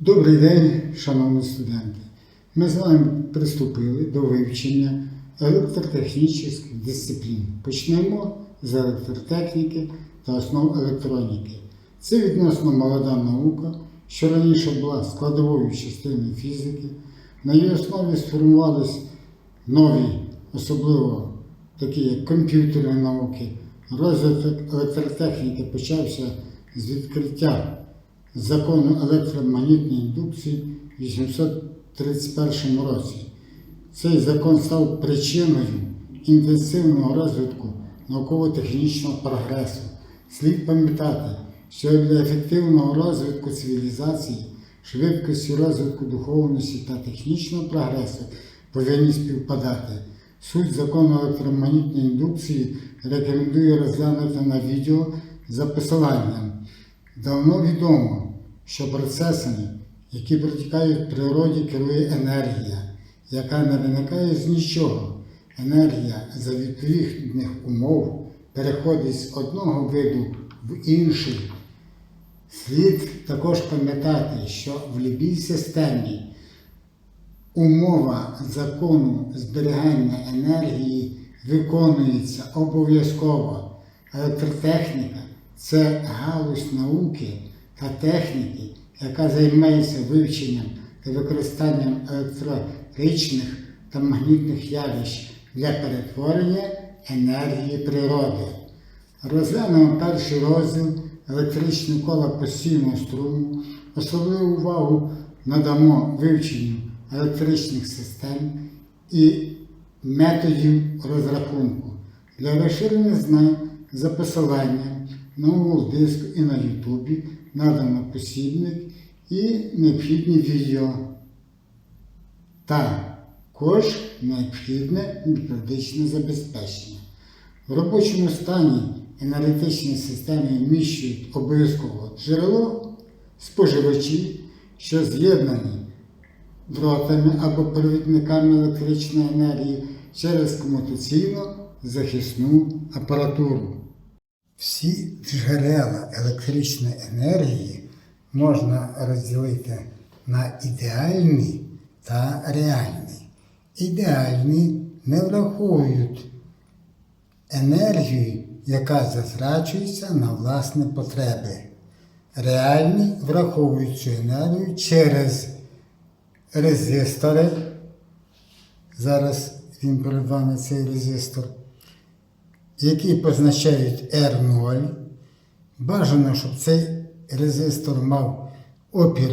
Добрий день, шановні студенти. Ми з вами приступили до вивчення електротехнічних дисциплін. Почнемо з електротехніки та основ електроніки. Це відносно молода наука, що раніше була складовою частиною фізики. На її основі сформувались нові, особливо такі як комп'ютерні науки. Розвиток електротехніки почався з відкриття закону електромагнітної індукції в 831 році. Цей закон став причиною інтенсивного розвитку науково-технічного прогресу. Слід пам'ятати, що для ефективного розвитку цивілізації, швидкості розвитку духовності та технічного прогресу повинні співпадати. Суть закону електромагнітної індукції рекомендую розглянути на відео за посиланням. Давно відомо, що процесами, які протікають в природі, керує енергія, яка не виникає з нічого. Енергія за відповідних умов переходить з одного виду в інший. Слід також пам'ятати, що в любій системі умова закону зберігання енергії виконується обов'язково. Електротехніка це галузь науки та техніки, яка займається вивченням та використанням електричних та магнітних явищ для перетворення енергії природи. Розглянемо перший розділ електричне кола постійного струму. Особливу увагу надамо вивченню електричних систем і методів розрахунку. Для розширення знань за посиланням на Google диску і на YouTube надано посібник і необхідні відео. Також необхідне методичне забезпечення. В робочому стані енергетичні системи вміщують обов'язково джерело, споживачі, що з'єднані дротами або провідниками електричної енергії через комутаційно захисну апаратуру. Всі джерела електричної енергії можна розділити на ідеальні та реальні. Ідеальні не враховують енергію, яка затрачується на власні потреби. Реальні враховують цю енергію через резистори. Зараз він перед вами цей резистор, які позначають R0. Бажано, щоб цей резистор мав опір,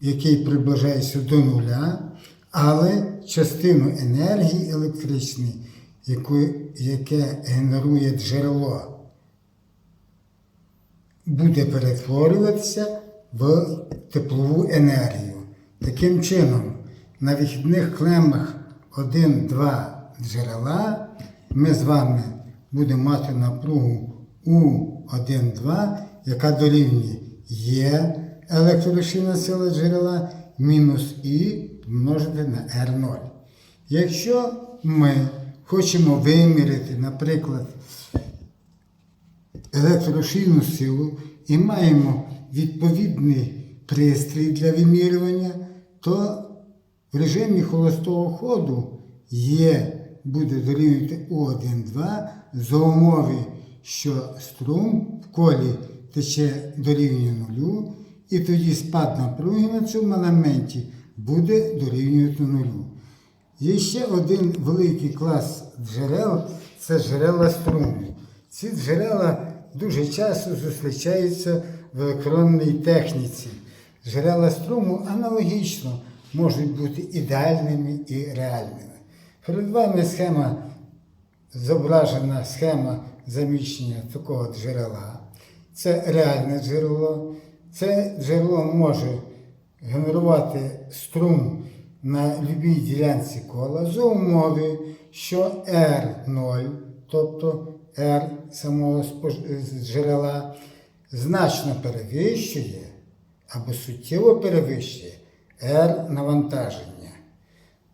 який приближається до нуля, але частину енергії електричної, яку, яке генерує джерело, буде перетворюватися в теплову енергію. Таким чином, на вихідних клемах 1-2 джерела ми з вами будемо мати напругу У1-2, яка дорівнює Є електрорушійна сила джерела мінус І помножити на R0. Якщо ми хочемо виміряти, наприклад, електрорушійну силу і маємо відповідний пристрій для вимірювання, то в режимі холостого ходу є буде дорівнювати У1,2 за умови, що струм в колі тече дорівнює нулю, і тоді спад напруги на цьому елементі буде дорівнювати нулю. Є ще один великий клас джерел це джерела струму. Ці джерела дуже часто зустрічаються в електронній техніці. Джерела струму аналогічно можуть бути ідеальними і реальними. Перед вами схема, зображена схема заміщення такого джерела. Це реальне джерело. Це джерело може генерувати струм на любій ділянці кола за умови, що R0, тобто R самого джерела, значно перевищує або суттєво перевищує R навантаження.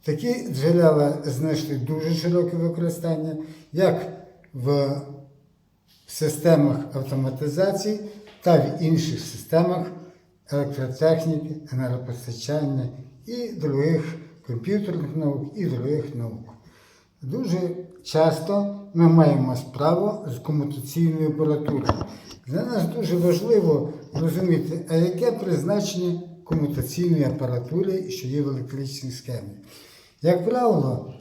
Такі джерела знайшли дуже широке використання, як в системах автоматизації та в інших системах електротехніки, енергопостачання і других комп'ютерних наук і других наук. Дуже часто ми маємо справу з комутаційною апаратурою. Для нас дуже важливо розуміти, а яке призначення комутаційної апаратури, що є в електричній схемі. Як правило,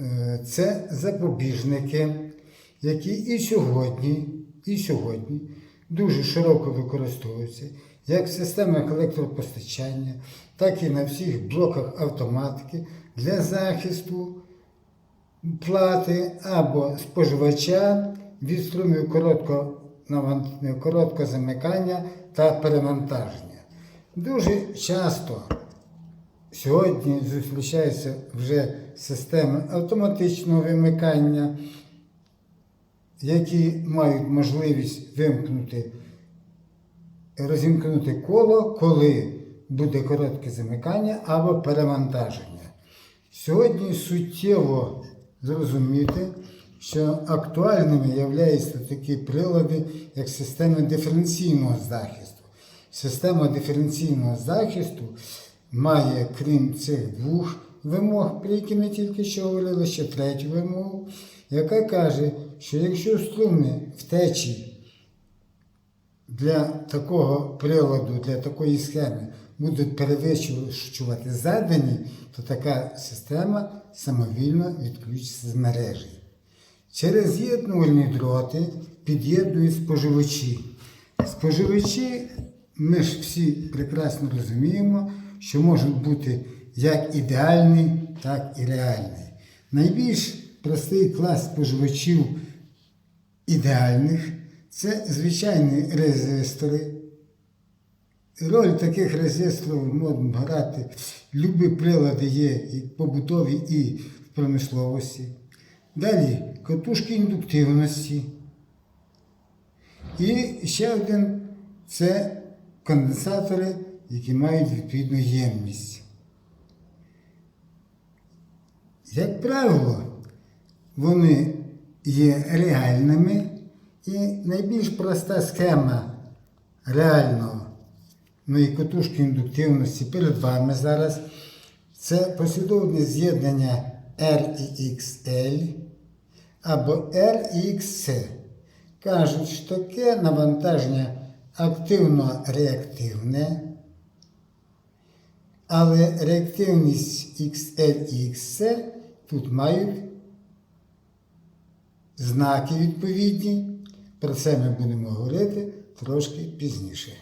е, це запобіжники, які і сьогодні, і сьогодні дуже широко використовуються як в системах електропостачання, так і на всіх блоках автоматики для захисту плати або споживача від струмів короткого, короткого замикання та перевантаження. Дуже часто сьогодні зустрічаються вже системи автоматичного вимикання, які мають можливість вимкнути, розімкнути коло, коли буде коротке замикання або перевантаження. Сьогодні суттєво зрозуміти, що актуальними являються такі прилади, як система диференційного захисту. Система диференційного захисту має, крім цих двох вимог, про які ми тільки що говорили, ще третю вимогу, яка каже, що якщо струми втечі для такого приладу, для такої схеми будуть перевищувати задані, то така система самовільно відключиться з мережі. Через з'єднувальні дроти під'єднують споживачі. Споживачі, ми ж всі прекрасно розуміємо, що можуть бути як ідеальний, так і реальний. Найбільш простий клас споживачів ідеальних це звичайні резистори. Роль таких резисторів можуть грати любі прилади є і побутові, і в промисловості. Далі катушки індуктивності. І ще один це конденсатори, які мають відповідну ємність. Як правило, вони є реальними і найбільш проста схема реального ну і катушки індуктивності перед вами зараз. Це послідовне з'єднання R і XL або R і XC. Кажуть, що таке навантаження активно-реактивне, але реактивність XL і XC тут мають знаки відповідні. Про це ми будемо говорити трошки пізніше.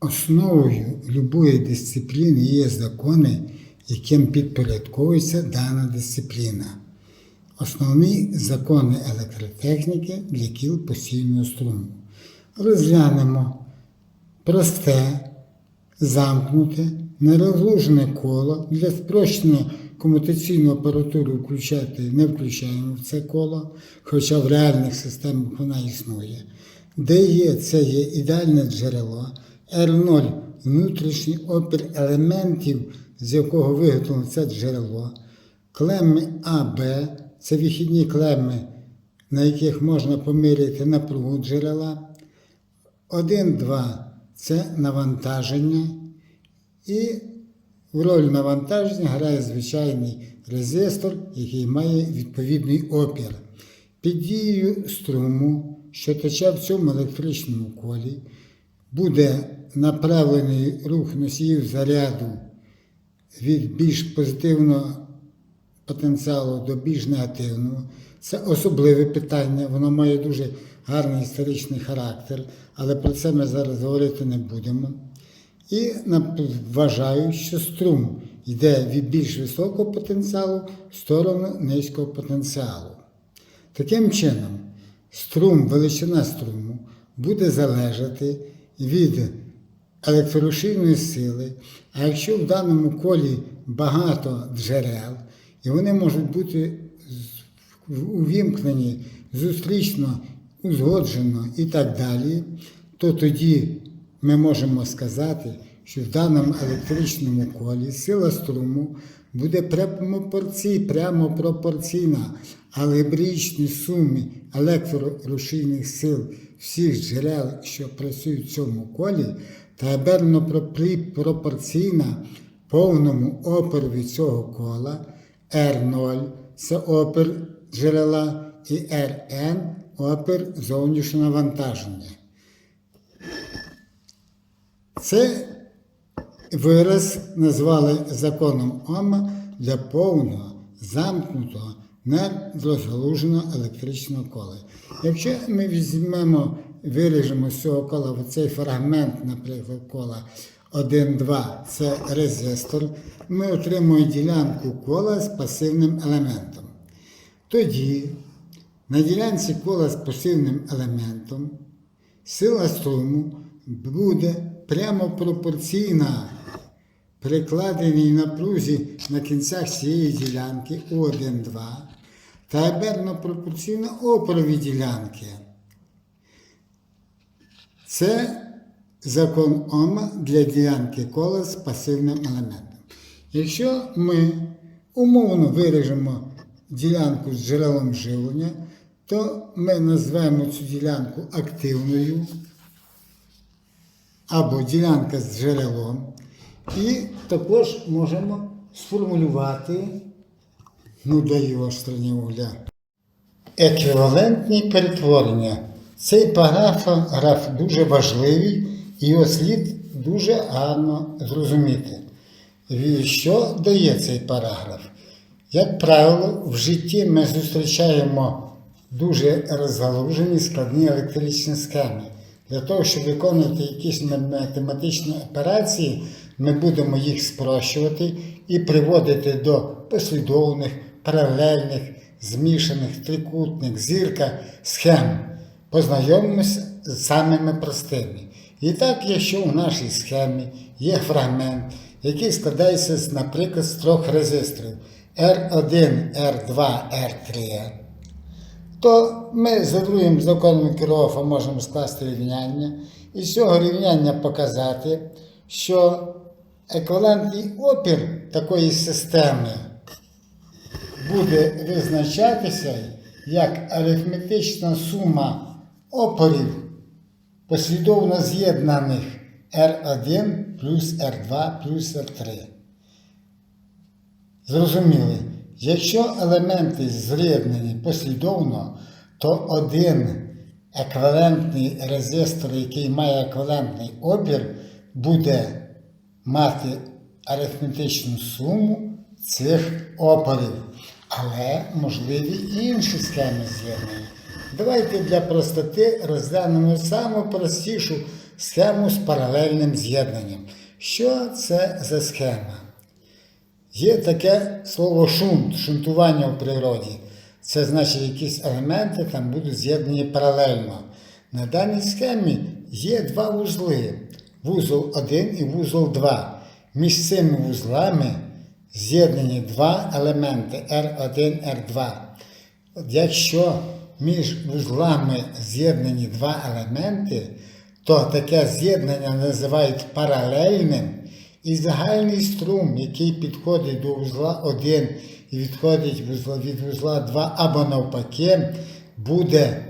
Основою любої дисципліни є закони, яким підпорядковується дана дисципліна. Основні закони електротехніки для кіл постійного струму. Розглянемо просте, замкнуте, нерозлужене коло. Для спрощеного комутаційну апаратуру включати не включаємо в це коло, хоча в реальних системах вона існує. Де є, це є ідеальне джерело. R0 внутрішній опір елементів, з якого виготовлено це джерело. Клеми АБ це вихідні клеми, на яких можна поміряти напругу джерела. 1-2 це навантаження. І роль навантаження грає звичайний резистор, який має відповідний опір. Під дією струму, що тече в цьому електричному колі, буде направлений рух носіїв заряду від більш позитивного потенціалу до більш негативного. Це особливе питання, воно має дуже гарний історичний характер, але про це ми зараз говорити не будемо. І вважають, що струм йде від більш високого потенціалу в сторону низького потенціалу. Таким чином, струм, величина струму буде залежати від електрорушійної сили, а якщо в даному колі багато джерел, і вони можуть бути увімкнені зустрічно, узгоджено і так далі, то тоді ми можемо сказати, що в даному електричному колі сила струму буде прямо пропорційна алгебричній сумі електрорушійних сил всіх джерел, що працюють в цьому колі, табельно пропри- пропорційна повному опорові цього кола R0 це опір джерела і Rn опір зовнішнього навантаження. Це вираз назвали законом Ома для повного, замкнутого, нерозгалуженого електричного кола. Якщо ми візьмемо, виріжемо з цього кола цей фрагмент, наприклад, кола 1,2, це резистор, ми отримуємо ділянку кола з пасивним елементом. Тоді на ділянці кола з пасивним елементом сила струму буде прямо пропорційна прикладеній напрузі на кінцях цієї ділянки У1-2 та оберно пропорційна опорові ділянки. Це закон Ома для ділянки кола з пасивним елементом. Якщо ми умовно виріжемо ділянку з джерелом живлення, то ми назвемо цю ділянку активною або ділянка з джерелом. І також можемо сформулювати, ну даю останній угля. Еквівалентні перетворення. Цей параграф дуже важливий і його слід дуже гарно зрозуміти. Що дає цей параграф? Як правило, в житті ми зустрічаємо дуже розгалужені складні електричні схеми. Для того, щоб виконувати якісь математичні операції, ми будемо їх спрощувати і приводити до послідовних, паралельних, змішаних, трикутних, зірка схем. Познайомимося з самими простими. І так, якщо у нашій схемі є фрагмент, який складається, наприклад, з трьох резисторів R1, R2, R3, то ми за другим законом Кірова можемо скласти рівняння і з цього рівняння показати, що еквівалентний опір такої системи буде визначатися як арифметична сума опорів послідовно з'єднаних R1 плюс R2 плюс R3. Зрозуміли, якщо елементи з'єднані послідовно, то один еквівалентний резистор, який має еквівалентний опір, буде мати арифметичну суму цих опорів. Але можливі і інші схеми з'єднання. Давайте для простоти розглянемо саму простішу схему з паралельним з'єднанням. Що це за схема? Є таке слово шунт, шунтування в природі. Це значить, якісь елементи там будуть з'єднані паралельно. На даній схемі є два вузли: вузол 1 і вузол 2. Між цими вузлами з'єднані два елементи R1, R2. Якщо між вузлами з'єднані два елементи, то таке з'єднання називають паралельним, і загальний струм, який підходить до вузла 1 і відходить від вузла 2 або навпаки, буде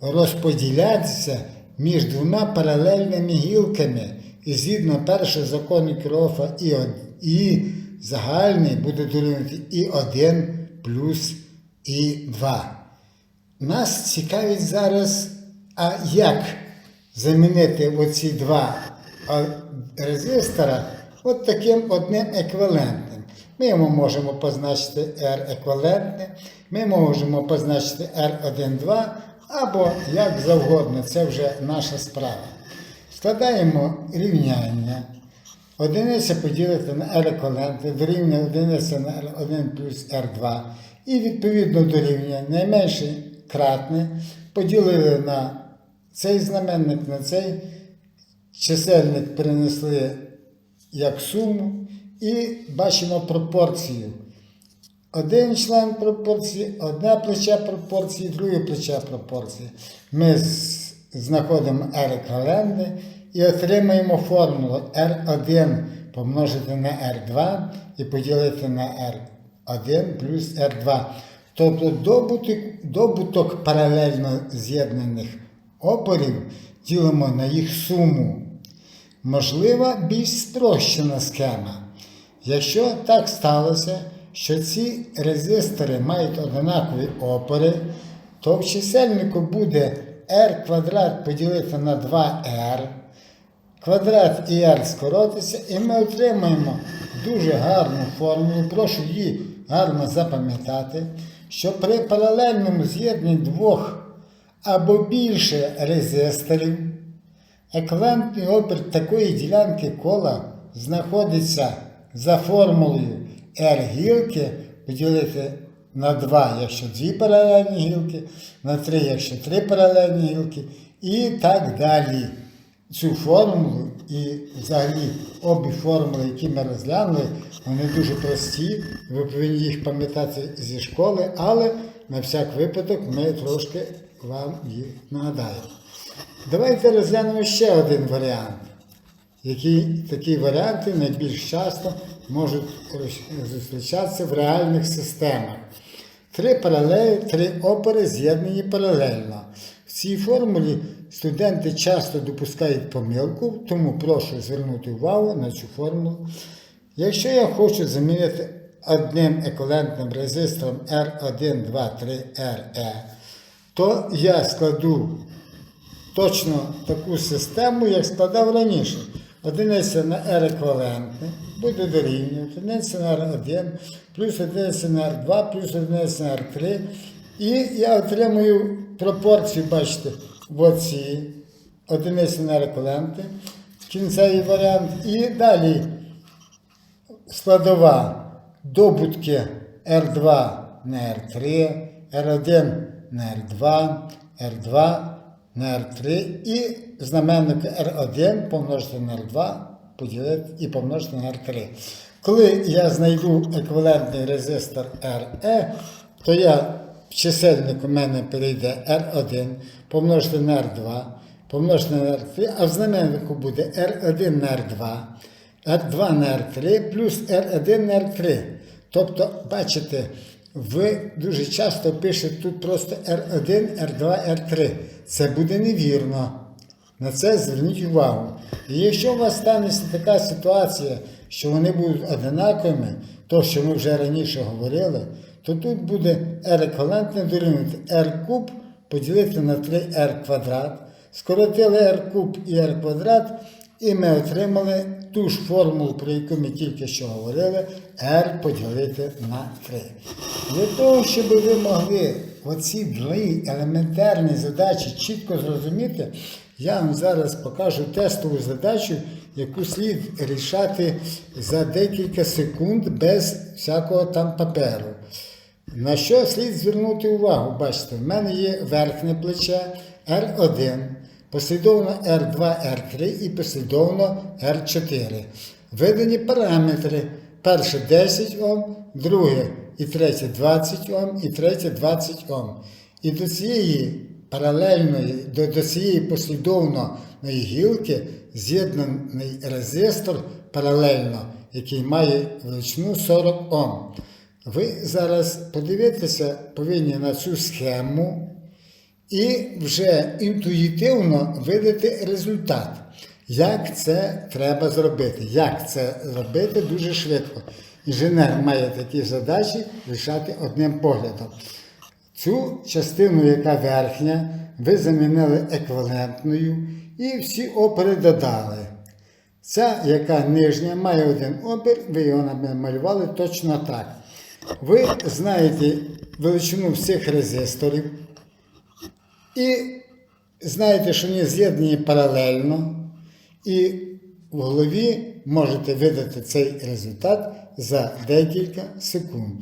розподілятися між двома паралельними гілками. І згідно першого закону Кірова і, і загальний буде дорівнювати і 1 плюс і 2. Нас цікавить зараз, а як замінити оці два резистора от таким одним еквівалентним. Ми йому можемо позначити R еквівалентне, ми можемо позначити R1,2 або як завгодно, це вже наша справа. Складаємо рівняння. Одиниця поділити на R еквівалентне, дорівнює одиниця на R1 плюс R2. І відповідно до рівня найменше кратне поділили на цей знаменник, на цей чисельник перенесли як суму і бачимо пропорцію. Один член пропорції, одне плече пропорції, друге плече пропорції. Ми знаходимо R еквівалентне і отримаємо формулу R1 помножити на R2 і поділити на R1 плюс R2. Тобто добуток, добуток паралельно з'єднаних опорів ділимо на їх суму. Можлива більш спрощена схема. Якщо так сталося, що ці резистори мають однакові опори, то в чисельнику буде r квадрат поділити на 2r. Квадрат і r скоротиться, і ми отримаємо дуже гарну формулу. Прошу її гарно запам'ятати, що при паралельному з'єднанні двох або більше резисторів еквівалентний опір такої ділянки кола знаходиться за формулою R гілки поділити на 2, якщо дві паралельні гілки, на 3, якщо три паралельні гілки, і так далі. Цю формулу і взагалі обі формули, які ми розглянули, вони дуже прості. Ви повинні їх пам'ятати зі школи, але на всяк випадок ми трошки вам їх нагадаємо. Давайте розглянемо ще один варіант. Які такі варіанти найбільш часто можуть зустрічатися в реальних системах. Три паралелі, три опери з'єднані паралельно. В цій формулі студенти часто допускають помилку, тому прошу звернути увагу на цю формулу. Якщо я хочу замінити одним еквівалентним резистором R1, 2, 3, RE, то я складу точно таку систему, як складав раніше. Одиниця на R еквівалентне буде дорівнювати, одиниця на R1, плюс одиниця на R2, плюс одиниця на R3. І я отримую пропорцію, бачите, в оці одиниці на R кінцевий варіант. І далі складова добутки R2 на R3, R1 на R2, R2 на R3 і знаменник R1 помножити на R2 поділити і помножити на R3. Коли я знайду еквівалентний резистор RE, то я в чисельник у мене перейде R1 помножити на R2, помножити на R3, а в знаменнику буде R1 на R2. R2 на R3 плюс R1 на R3. Тобто, бачите, ви дуже часто пишете тут просто R1, R2, R3. Це буде невірно. На це зверніть увагу. І якщо у вас станеться така ситуація, що вони будуть одинаковими, то що ми вже раніше говорили, то тут буде R еквівалентне дорівнювати R куб поділити на 3R квадрат. Скоротили R куб і R квадрат, і ми отримали ту ж формулу, про яку ми тільки що говорили, R поділити на 3. Для того, щоб ви могли оці дві елементарні задачі чітко зрозуміти, я вам зараз покажу тестову задачу, яку слід рішати за декілька секунд без всякого там паперу. На що слід звернути увагу? Бачите, в мене є верхнє плече R1, послідовно R2, R3 і послідовно R4. Видані параметри. Перше 10 Ом, друге і третє 20 Ом, і третє 20 Ом. І до цієї паралельної, до, до цієї послідовної гілки з'єднаний резистор паралельно, який має величину 40 Ом. Ви зараз подивитися повинні на цю схему і вже інтуїтивно видати результат. Як це треба зробити? Як це зробити дуже швидко. Інженер має такі задачі рішати одним поглядом. Цю частину, яка верхня, ви замінили еквівалентною і всі опери додали. Ця, яка нижня, має один опір, ви його намалювали точно так. Ви знаєте величину всіх резисторів і знаєте, що вони з'єднані паралельно, і в голові можете видати цей результат за декілька секунд.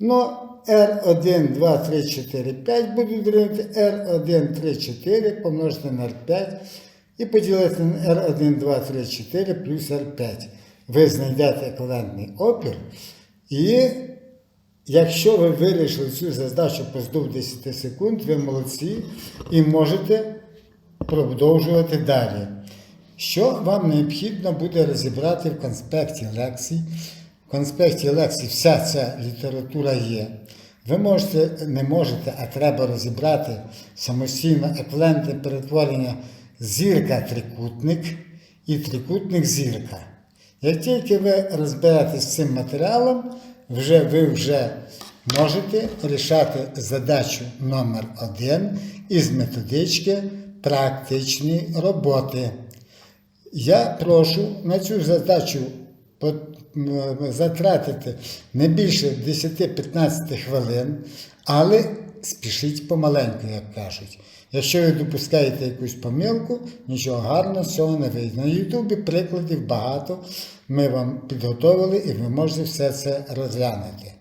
Ну, R1, 2, 3, 4, 5 буде дорівнювати R1, 3, 4 помножити на R5 і поділити на R1, 2, 3, 4 плюс R5. Ви знайдете еквівалентний опір. І якщо ви вирішили цю задачу поздовж 10 секунд, ви молодці і можете продовжувати далі. Що вам необхідно буде розібрати в конспекті лекцій? В конспекті лекцій вся ця література є. Ви можете, не можете, а треба розібрати самостійно еквівалентне перетворення зірка-трикутник і трикутник-зірка. Як тільки ви розберетесь з цим матеріалом, вже, ви вже можете рішати задачу номер 1 із методички практичні роботи. Я прошу на цю задачу затратити не більше 10-15 хвилин, але спішіть помаленьку, як кажуть. Якщо ви допускаєте якусь помилку, нічого гарного з цього не вийде. На Ютубі прикладів багато ми вам підготовили і ви можете все це розглянути.